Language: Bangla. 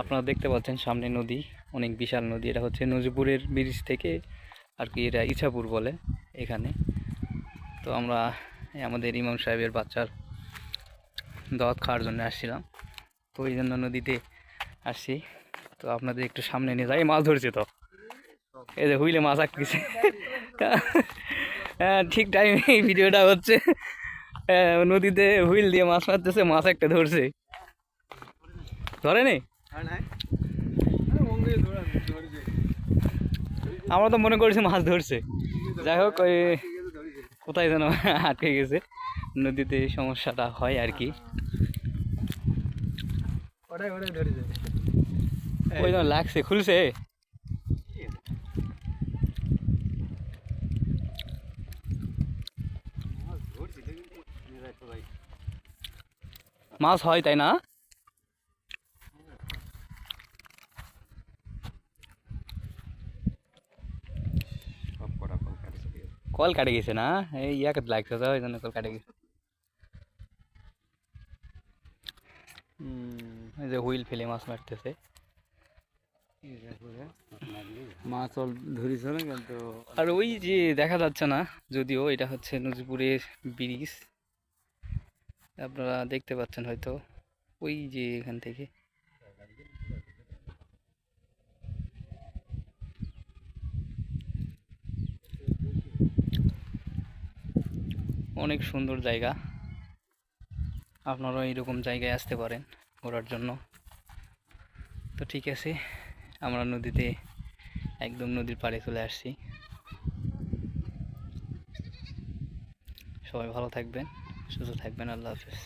আপনারা দেখতে পাচ্ছেন সামনে নদী অনেক বিশাল নদী। এটা হচ্ছে নজিপুরের ব্রিজ থেকে আর কি এটা ইছাপুর বলে এখানে। তো আমরা আমাদের ইমাম সাহেবের বাচ্চার দাওয়াত খাওয়ার জন্য আসছিলাম। তো এই জন্য নদীতে আসছি। তো আপনাদের একটু সামনে নিয়ে যাই মাছ ধরছে তো। এই যে হুইলে মাছ আটকেছে হ্যাঁ ঠিক টাইমে এই ভিডিওটা হচ্ছে। হ্যাঁ, নদীতে হুইল দিয়ে মাছ মারতেছে মাছ একটা ধরছে। ধরে নি আমরা তো মনে করছি মাছ ধরছে। যাই হোক ওই কোথায় যেন আটকে গেছে। নদীতে সমস্যাটা হয় আর কি। ওই জন্য লাগছে খুলছে। মাছ হয় তাই না? কল কাটে গেছে না? এই ইয়াকে লাগছে তো ওই জন্য কল কাটে গেছে। এই যে হুইল ফেলে মাছ মারতেছে। মাছ ধরিস না কিন্তু। আর ওই যে দেখা যাচ্ছে না যদিও এটা হচ্ছে নজিপুরের ব্রিজ। আপনারা দেখতে পাচ্ছেন হয়তো। ওই যে এখান থেকে। অনেক সুন্দর জায়গা। আপনারাও এইরকম জায়গায় আসতে পারেন ঘোরার জন্য। তো ঠিক আছে, আমরা নদীতে একদম নদীর পাড়ে চলে আসছি। সবাই ভালো থাকবেন, সুস্থ থাকবেন, আল্লাহ হাফেজ।